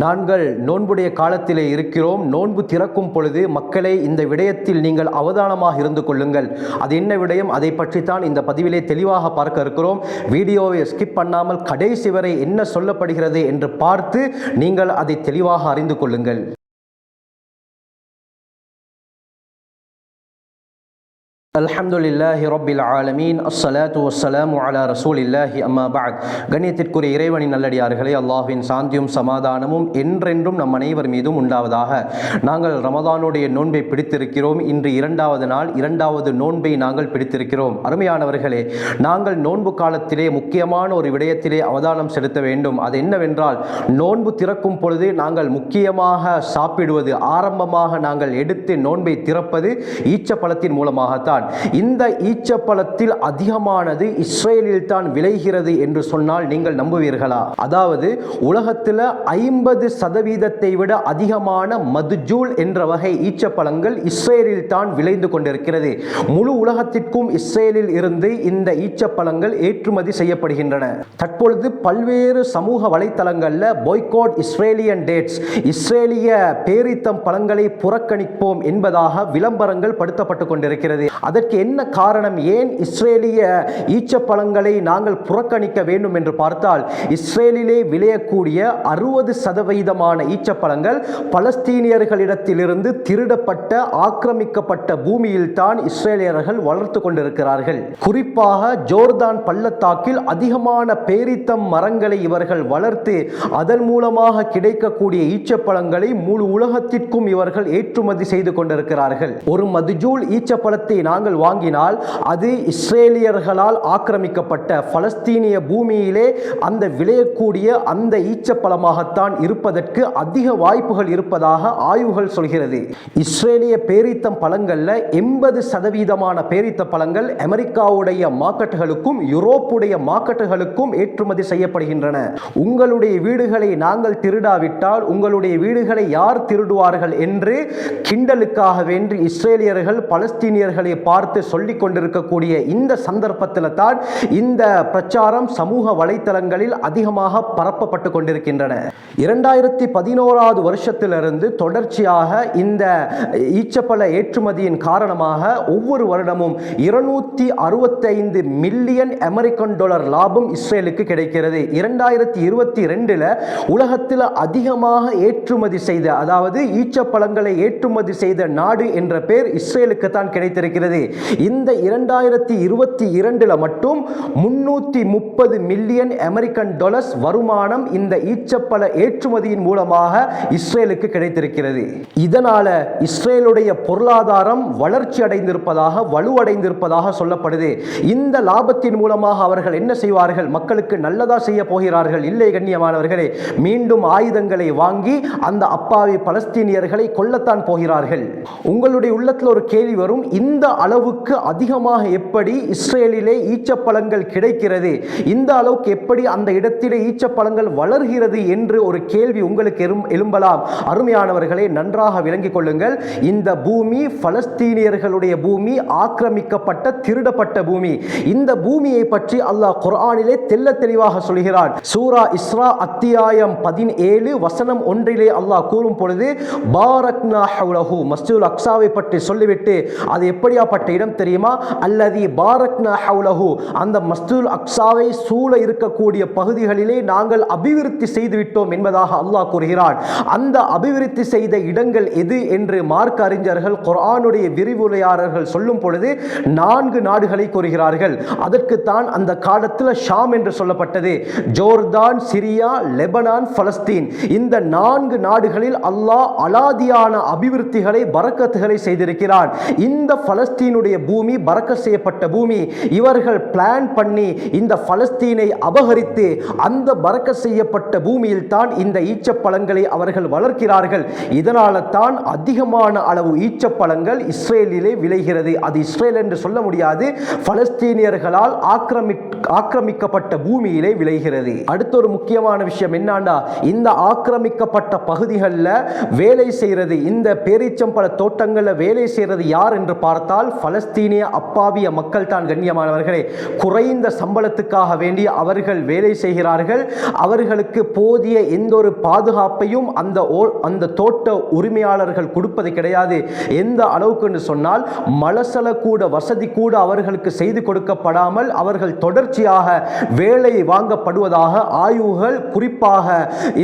நாங்கள் நோன்புடைய காலத்திலே இருக்கிறோம். நோன்பு திறக்கும் பொழுது மக்களை இந்த விடயத்தில் நீங்கள் அவதானமாக இருந்து கொள்ளுங்கள். அது என்ன விடயம்? அதை பற்றித்தான் இந்த பதிவிலே தெளிவாக பார்க்க இருக்கிறோம். வீடியோவை ஸ்கிப் பண்ணாமல் கடைசி வரை என்ன சொல்லப்படுகிறது என்று பார்த்து நீங்கள் அதை தெளிவாக அறிந்து கொள்ளுங்கள். அல்ஹம்துலில்லாஹி ரப்பில் ஆலமீன். அஸ்ஸலாத்து வஸ்ஸலாமு அலா ரசூலில்லாஹி அம்மா பஅத். கண்ணியத்திற்குரிய இறைவனின் நல்லடியார்களே அல்லாஹ்வின் சாந்தியும் சமாதானமும் என்றென்றும் நம் அனைவர் மீதும் உண்டாவதாக. நாங்கள் ரமதானுடைய நோன்பை பிடித்திருக்கிறோம். இன்று இரண்டாவது நாள் இரண்டாவது நோன்பை நாங்கள் பிடித்திருக்கிறோம். அருமையானவர்களே நாங்கள் நோன்பு காலத்திலே முக்கியமான ஒரு விடயத்திலே அவதானம் செலுத்த வேண்டும். அது என்னவென்றால் நோன்பு திறக்கும் பொழுது நாங்கள் முக்கியமாக சாப்பிடுவது ஆரம்பமாக நாங்கள் எடுத்து நோன்பை திறப்பது ஈச்சப்பழத்தின் மூலமாகத்தான். இந்த ஈச்சப்பழத்தில் அதிகமானது இஸ்ரேலில் தான் விளைகிறது என்று சொன்னால் நீங்கள் நம்புவீர்களா? அதாவது உலகத்தில் ஐம்பது சதவீதத்தை விட அதிகமான மதுஜூல் என்ற வகை ஈச்சப்பழங்கள் இஸ்ரேலில் தான் விளைந்து கொண்டிருக்கிறது. முழு உலகத்திற்கும் இஸ்ரேலில் இருந்து இந்த ஈச்சப்பழங்கள் ஏற்றுமதி செய்யப்படுகின்றன. தற்பொழுது பல்வேறு சமூக வலைத்தளங்களில் பாய்காட் இஸ்ரேலியன் டேட்ஸ் இஸ்ரேலிய பேரித்தம் பழங்களை புறக்கணிப்போம் என்பதாக விளம்பரங்கள் படுத்தப்பட்டு கொண்டிருக்கிறது. அதற்கு என்ன காரணம்? ஏன் இஸ்ரேலிய ஈச்சப்பழங்களை நாங்கள் புறக்கணிக்க வேண்டும் என்று பார்த்தால் இஸ்ரேலிலே விளையக்கூடிய அறுபது சதவீதமான ஈச்சப்பழங்கள் பலஸ்தீனியர்களிடத்திலிருந்து திருடப்பட்ட ஆக்கிரமிக்கப்பட்ட பூமியில் தான் இஸ்ரேலியர்கள் வளர்த்து கொண்டிருக்கிறார்கள். குறிப்பாக ஜோர்தான் பள்ளத்தாக்கில் அதிகமான பேரித்தம் மரங்களை இவர்கள் வளர்த்து அதன் மூலமாக கிடைக்கக்கூடிய ஈச்சப்பழங்களை முழு உலகத்திற்கும் இவர்கள் ஏற்றுமதி செய்து கொண்டிருக்கிறார்கள். ஒரு மதுஜூல் ஈச்சப்பழத்தை நாங்கள் வாங்கினால் அது இஸ்ரேலியர்களால் ஆக்கிரமிக்கப்பட்ட பலஸ்தீனிய பூமியிலே அந்த விளையக்கூடிய அந்த ஈச்சப்பழமாகத்தான் இருப்பதற்கு அதிக வாய்ப்புகள் இருப்பதாக ஆய்வுகள் சொல்கிறது. இஸ்ரேலிய பேரித்தம் பழங்களில் எண்பது சதவீதமான பேரித்த பழங்கள் அமெரிக்காவுடைய மார்க்கெட்டுகளுக்கும் யூரோப்புடைய மார்க்கெட்டுகளுக்கும் ஏற்றுமதி செய்யப்படுகின்றன. உங்களுடைய வீடுகளை நாங்கள் திருடாவிட்டால் உங்களுடைய வீடுகளை யார் திருடுவார்கள் என்று கிண்டலுக்காக வேண்டி இஸ்ரேலியர்கள் பலஸ்தீனியர்களை பார்த்து சொல்லிக் கொண்டிருக்கக்கூடிய இந்த சந்தர்ப்பத்தில் தான் இந்த பிரச்சாரம் சமூக வலைத்தளங்களில் அதிகமாக பரப்பப்பட்டு கொண்டிருக்கின்றன இரண்டாயிரத்தி பதினோராவது வருஷத்திலிருந்து தொடர்ச்சியாக இந்த ஈச்சப்பழ ஏற்றுமதியின் காரணமாக ஒவ்வொரு வருடமும் இருநூத்தி அறுபத்தைந்து மில்லியன் அமெரிக்கன் டாலர் லாபம் இஸ்ரேலுக்கு கிடைக்கிறது. இரண்டாயிரத்தி இருபத்தி ரெண்டுல உலகத்தில் அதிகமாக ஏற்றுமதி செய்த அதாவது ஈச்சப்பழங்களை ஏற்றுமதி செய்த நாடு என்ற பேர் இஸ்ரேலுக்கு தான் கிடைத்திருக்கிறது. இந்த இரண்டாயிரத்தி இருபத்தி இரண்டில் மட்டும் முன்னூற்றி முப்பது மில்லியன் அமெரிக்கன் டாலர்ஸ் வருமானம் இந்த ஈச்சப்பழ ஏற்றுமதியின் மூலமாக இஸ்ரேலுக்கு கிடைத்திருக்கிறது. இதனால இஸ்ரேலுடைய பொருளாதாரம் வளர்ச்சி அடைந்திருப்பதாக வலுவடைந்திருப்பதாக சொல்லப்படுது. இந்த லாபத்தின் மூலமாக அவர்கள் என்ன செய்வார்கள்? மக்களுக்கு நல்லதா செய்ய போகிறார்கள்? இல்லை கண்ணியமானவர்களே மீண்டும் ஆயுதங்களை வாங்கி அந்த அப்பாவி பலஸ்தீனியர்களை கொல்லத்தான் போகிறார்கள். உங்களுடைய உள்ளத்தில் ஒரு கேள்வி வரும். இந்த அளவுக்கு அதிகமாக எப்படி இஸ்ரேலிலே ஈச்சப்பழங்கள் கிடைக்கிறது? இந்த அளவுக்கு எப்படி அந்த இடத்திலே ஈச்சப்பழங்கள் வளர்கிறது என்று ஒரு கேள்வி உங்களுக்கு எழும் எழும்பலாம். அருமையானவர்களை நன்றாக விளங்கிக் கொள்ளுங்கள். இந்த பூமி பலஸ்தீனியர்களுடைய பூமி ஆக்கிரமிக்கப்பட்ட திருடப்பட்ட பூமி. இந்த பூமியை பற்றி அல்லாஹ் குர்ஆனிலே தெல்ல தெளிவாக சொல்கிறான். சூரா இஸ்ரா அத்தியாயம் பதினேழு வசனம் ஒன்றிலே அல்லாஹ் கூறும் பொழுது பாரக்னா ஹவுலஹு மஸ்ஜிதுல் அக்ஸாவை பற்றி சொல்லிவிட்டு அது எப்படியாப்பட்ட இடம் தெரியுமா? அல்லது பாரக்னா ஹவுலஹு. அந்த மஸ்ஜிதுல் அக்ஸாவை சூழ இருக்கக்கூடிய பகுதிகளிலே நாங்கள் அபிவிருத்தி செய்துவிட்டோம் என்பதாக அல்லாஹ் கூறுகிறான். அந்த அபிவிருத்தி செய்த இடங்கள் எது என்று மார்க் அறிஞர்கள் குரானுடைய விரிவுரையாளர்கள் சொல்லும் பொழுது நான்கு நாடுகளை கூறுகிறார்கள். அதற்குத்தான் அந்த காலத்தில் ஷாம் என்று சொல்லப்பட்டது. Jordan Syria Lebanon Palestine. இந்த நான்கு நாடுகளில் அல்லாஹ் அலாதியான அபிவிருத்திகளை பறக்கத்துகளை செய்திருக்கிறான். இந்த பலஸ்தீன் பலஸ்தீனுடைய பூமி பறக்க செய்யப்பட்ட பூமி இவர்கள் பிளான் பண்ணி இந்த பலஸ்தீனை அபகரித்து அந்த பறக்க செய்யப்பட்ட பூமியில் தான் இந்த ஈச்சப்பழங்களை அவர்கள் வளர்க்கிறார்கள். இதனால தான் அதிகமான அளவு ஈச்சப்பழங்கள் இஸ்ரேலிலே விளைகிறது. அது இஸ்ரேல் என்று சொல்ல முடியாது. பலஸ்தீனியர்களால் ஆக்கிரமி ஆக்கிரமிக்கப்பட்ட பூமியிலே விளைகிறது. அடுத்த ஒரு முக்கியமான விஷயம் என்னன்னா இந்த ஆக்கிரமிக்கப்பட்ட பகுதிகளில் வேலை செய்கிறது. இந்த பேரீச்சம்பழ தோட்டங்களில் வேலை செய்கிறது யார் என்று பார்த்தால் பலஸ்தீனிய அப்பாவிய மக்கள் தான் கண்ணியமானவர்களே குறைந்த சம்பளத்துக்காக வேண்டி அவர்கள் வேலை செய்கிறார்கள். அவர்களுக்கு போதிய எந்த ஒரு பாதுகாப்பையும் அந்த அந்த தோட்ட உரிமையாளர்கள் கொடுப்பது கிடையாது. எந்த அளவுக்கு என்று சொன்னால் மலசல கூட வசதி கூட அவர்களுக்கு செய்து கொடுக்கப்படாமல் அவர்கள் தொடர்ச்சியாக வேலை வாங்கப்படுவதாக ஆய்வுகள் குறிப்பாக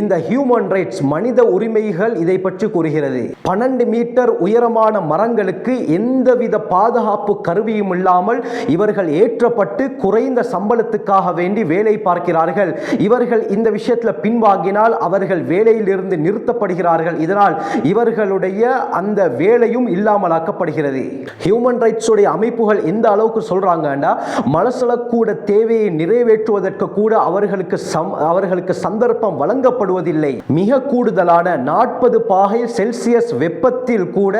இந்த ஹியூமன் ரைட்ஸ் மனித உரிமைகள் இதை பற்றி கூறுகிறது. பன்னெண்டு மீட்டர் உயரமான மரங்களுக்கு எந்தவித பாதுகாப்பு கருவியும் இல்லாமல் இவர்கள் ஏற்றப்பட்டு குறைந்த சம்பளத்துக்காக வேண்டி வேலை பார்க்கிறார்கள். இவர்கள் இந்த விஷயத்தில் பின்வாங்கினால் அவர்கள் வேலையிலிருந்து நிறுத்தப்படுகிறார்கள். இதனால் இவர்களுடைய அந்த வேலையும் இல்லாமலாக்கப்படுகிறது. ஹியூமன் ரைட்ஸ் உடைய அமைப்புகள் எந்த அளவுக்கு சொல்றாங்கன்னா மலசலக்கூட தேவையை நிறைவேற்றுவதற்கு கூட அவர்களுக்கு சம் அவர்களுக்கு சந்தர்ப்பம் வழங்கப்படுவதில்லை. மிக கூடுதலான நாற்பது பாகை செல்சியஸ் வெப்பத்தில் கூட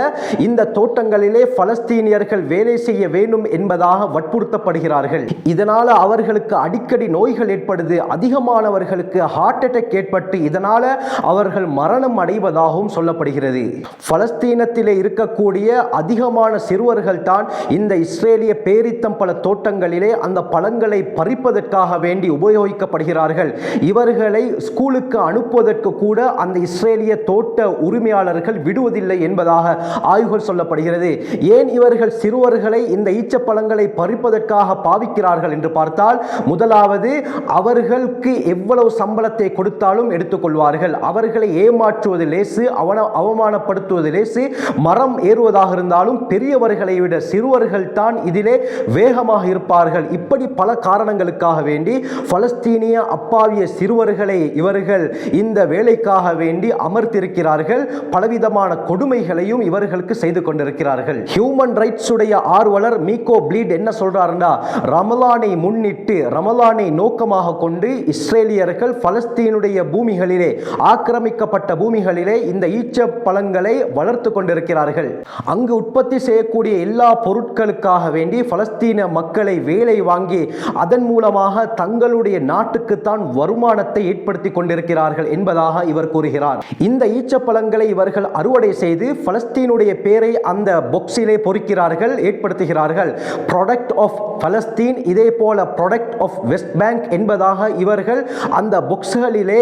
இந்த தோட்டங்களிலே பலஸ்தீனியர்கள் வேலை செய்ய வேண்டும் என்பதாக வற்புறுத்தப்படுகிறார்கள். இதனால அவர்களுக்கு அடிக்கடி நோய்கள் ஏற்படுது. அதிகமானவர்களுக்கு ஹார்ட் அட்டாக் ஏற்பட்டு இதனால அவர்கள் மரணம் அடைவதாகவும் சொல்லப்படுகிறது. பலஸ்தீனத்திலே இருக்கக்கூடிய அதிகமான சிறுவர்கள் தான் இந்த இஸ்ரேலிய பேரித்தம் பல தோட்டங்களிலே அந்த பழங்களை பறிப்பதற்காக வேண்டி உபயோகிக்கப்படுகிறார்கள். இவர்களை ஸ்கூலுக்கு அனுப்புவதற்கு கூட அந்த இஸ்ரேலிய தோட்ட உரிமையாளர்கள் விடுவதில்லை என்பதாக ஆய்வுகள் சொல்லப்படுகிறது. ஏன் இவர்கள் சிறுவர்களை இந்த ஈச்சப்பழங்களை பறிப்பதற்காக பாவிக்கிறார்கள் என்று பார்த்தால் முதலாவது அவர்களுக்கு எவ்வளவு சம்பளத்தை கொடுத்தாலும் எடுத்துக்கொள்வார்கள். அவர்களை ஏமாற்றுவது லேசு அவன அவமானப்படுத்துவது லேசு மரம் ஏறுவதாக இருந்தாலும் பெரியவர்களை விட சிறுவர்கள் தான் இதிலே வேகமாக இருப்பார்கள். இப்படி பல காரணங்களுக்காக வேண்டி பலஸ்தீனிய அப்பாவிய சிறுவர்களை இவர்கள் இந்த வேலைக்காக வேண்டி அமர்த்திருக்கிறார்கள். பலவிதமான கொடுமைகளையும் இவர்களுக்கு செய்து கொண்டிருக்கிறார்கள். ஹியூமன் ரைட்ஸ் உடைய ஆர்வலர் மீகோ பிளீட் என்ன சொல்றாருன்னா ரமலானை முன்னிட்டு ரமலானை நோக்கமாக கொண்டு இஸ்ரேலியர்கள் பலஸ்தீனுடைய பூமிகளிலே ஆக்கிரமிக்கப்பட்ட பூமிகளிலே இந்த ஈச்ச பழங்களை வளர்த்து கொண்டிருக்கிறார்கள். அங்கு உற்பத்தி செய்யக்கூடிய எல்லா பொருட்களுக்காக வேண்டி பலஸ்தீன மக்களை வேலை வாங்கி அதன் மூலமாக தங்களுடைய நாட்டுக்குத்தான் வருமானத்தை ஏற்படுத்தி கொண்டிருக்கிறார்கள் என்பதாக இவர் கூறுகிறார். இந்த ஈச்சப்பழங்களை இவர்கள் அறுவடை செய்து பலஸ்தீனுடைய பேரை அந்த பொக்ஸிலே பொறிக்கிறார்கள். ஏற்படுத்துகிறார்கள். ப்ராடக்ட் ஆஃப் பலஸ்தீன் இதே போல ப்ராடக்ட் ஆஃப் வெஸ்ட் பேங்க் என்பதாக இவர்கள் அந்த புக்ஸ்களிலே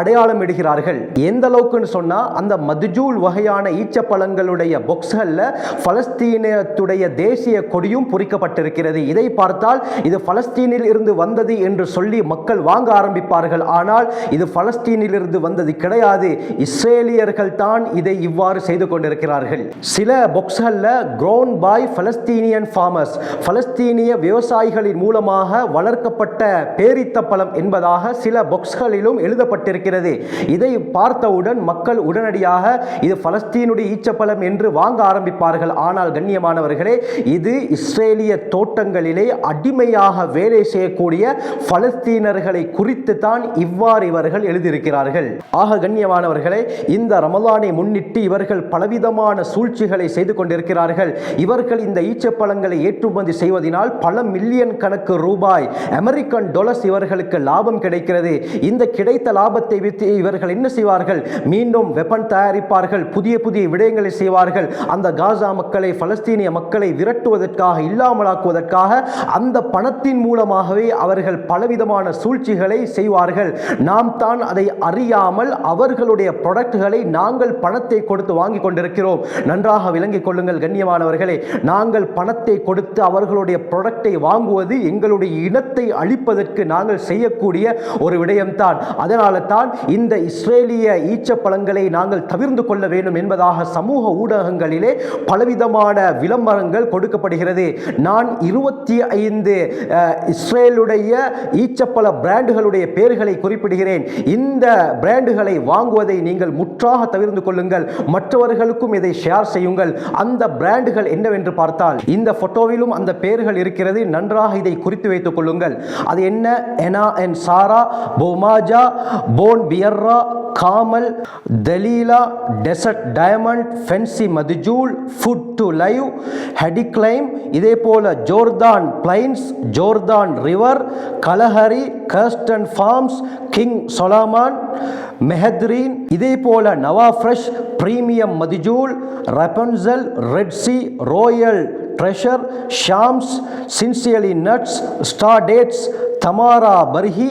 அடையாளம் இடுகிறார்கள் எந்த அளவுக்குன்னு சொன்னால் அந்த மதுஜூல் வகையான ஈச்சப்பழங்களுடைய பொக்ஸ்களில் பலஸ்தீனத்துடைய தேசிய கொடியும் பொறிக்கப்பட்டிருக்கிறது. இதை பார்த்தால் இது பலஸ்தீனில் இருந்து வந்தது என்று சொல்லி மக்கள் வாங்க ஆரம்பிப்பார்கள். ஆனால் இது பலஸ்தீனில் இருந்து வந்தது கிடையாது. இஸ்ரேலியர்கள் தான் இதை இவ்வாறு செய்து கொண்டிருக்கிறார்கள். சில பொக்ஸ்களில் grown துபாய் பலஸ்தீனியன் ஃபார்மர்ஸ் பலஸ்தீனிய விவசாயிகளின் மூலமாக வளர்க்கப்பட்ட பேரித்த பழம் என்பதாக சில பொக்ஸ்களிலும் எழுதப்பட்டிருக்கிறது. இதை பார்த்தவுடன் மக்கள் உடனடியாக இது பலஸ்தீனுடைய ஈச்சப்பழம் என்று வாங்க ஆரம்பிப்பார்கள். ஆனால் கண்ணியமானவர்களே இது இஸ்ரேலிய தோட்டங்களிலே அடிமையாக வேலை செய்யக்கூடிய பலஸ்தீனர்களை குறித்து தான் இவ்வாறு இவர்கள் எழுதியிருக்கிறார்கள். ஆக கண்ணியமானவர்களே இந்த ரமலானை முன்னிட்டு இவர்கள் பலவிதமான சூழ்ச்சிகளை செய்து கொண்டிருக்கிறார்கள். இவர்கள் இந்த ஈச்சப்பழங்களை ஏற்றுமதி செய்வதனால் பல மில்லியன் கணக்கு ரூபாய் அமெரிக்கன் டாலர்ஸ் இவர்களுக்கு லாபம் கிடைக்கிறது. இந்த கிடைத்த லாபத்தை விற்று இவர்கள் என்ன செய்வார்கள்? மீண்டும் வெப்பன் தயாரிப்பார்கள். புதிய புதிய விடயங்களை செய்வார்கள். அந்த காசா மக்களை பலஸ்தீனிய மக்களை விரட்டுவதற்காக இல்லாமலாக்குவதற்காக அந்த பணத்தின் மூலமாகவே அவர்கள் பலவிதமான சூழ்ச்சிகளை செய்வார்கள். நாம் தான் அதை அறியாமல் அவர்களுடைய ப்ராடக்ட்களை நாங்கள் பணத்தை கொடுத்து வாங்கி கொண்டிருக்கிறோம். நன்றாக விளங்கிக் கொள்ளுங்கள் கண்ணியமானவர்களே. நாங்கள் பணத்தை கொடுத்து அவர்களுடைய ப்ராடக்டை வாங்குவது எங்களுடைய இனத்தை அழிப்பதற்கு நாங்கள் செய்யக்கூடிய ஒரு விடயம்தான். அதனால தான் இந்த இஸ்ரேலிய ஈச்சப்பழங்களை நாங்கள் தவிர்ந்து கொள்ள வேண்டும் என்பதாக சமூக ஊடகங்களிலே பலவிதமான விளம்பரங்கள் கொடுக்கப்படுகிறது. நான் இருபத்தி ஐந்து இஸ்ரேலுடைய ஈச்சப்பழ பிராண்டுகளுடைய பெயர்களை குறிப்பிடுகிறேன். இந்த பிராண்டுகளை வாங்குவதை நீங்கள் முற்றாக தவிர்ந்து கொள்ளுங்கள். மற்றவர்களுக்கும் இதை ஷேர் செய்யுங்கள். அந்த பிராண்டுகள் என்ன என்று பார்த்தால் இந்த போட்டோவிலும் அந்த பெயர்கள் இருக்கிறது. நன்றாக இதை குறித்து வைத்துக் கொள்ளுங்கள். அது என்ன? எனா அண்ட் சாரா போமாஜா போன் பியர்ரா காமல் தலீலா desert diamond fancy medjool food to live ஹெடிக்ளைம் இதே போல Jordan plains Jordan river Kalahari Kirsten farms King Solomon Mehadrin இதே போல நவா fresh premium மதிஜூல் Rapunzel ரெட்சி royal treasure Shams sincerely nuts ஸ்டாடேட்ஸ் தமாரா Barhi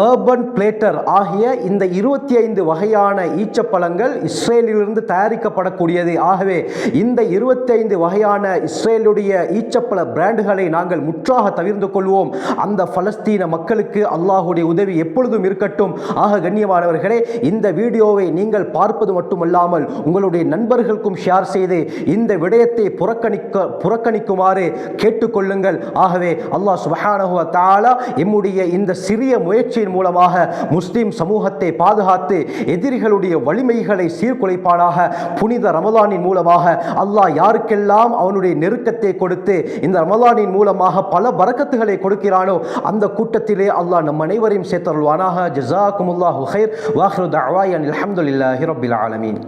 urban platter ஆகிய இந்த இருபத்தி ஐந்து வகையான ஈச்சப்பழங்கள் இஸ்ரேலிலிருந்து தயாரிக்கப்படக்கூடியது. ஆகவே இந்த இருபத்தி ஐந்து வகையான இஸ்ரேலுடைய ஈச்சப்பழ பிராண்டுகளை நாங்கள் முற்றாக தவிர்ந்து கொள்வோம். அந்த பலஸ்தீன மக்களுக்கு அல்லாஹுடைய உதவி எப்பொழுதும் இருக்கட்டும். ஆக கண்ணியமானவர்களே இந்த வீடியோவை நீங்கள் பார்ப்பது மட்டுமல்லாமல் உங்களுடைய நண்பர்களுக்கும் ஷேர் செய்து இந்த விடயத்தை புறக்கணிக்க புறக்கணிக்குமாறு கேட்டுக்கொள்ளுங்கள். ஆகவே அல்லாஹ் சுபஹானஹு தாலா எம்முடைய இந்த சிறிய முயற்சி முயற்சியின் மூலமாக முஸ்லிம் சமூகத்தை பாதுகாத்து எதிரிகளுடைய வலிமைகளை சீர்குலைப்பானாக. புனித ரமலானின் மூலமாக அல்லாஹ் யாருக்கெல்லாம் அவனுடைய நெருக்கத்தை கொடுத்து இந்த ரமலானின் மூலமாக பல வரக்கத்துகளை கொடுக்கிறானோ அந்த கூட்டத்திலே அல்லாஹ் நம் அனைவரையும் சேர்த்தருள்வானாக. ஜஸாக்குமுல்லாஹு ஹுஹைர் வாஹ்ரு தஅவாயன் அல்ஹம்துலில்லாஹி ஆலமீன்.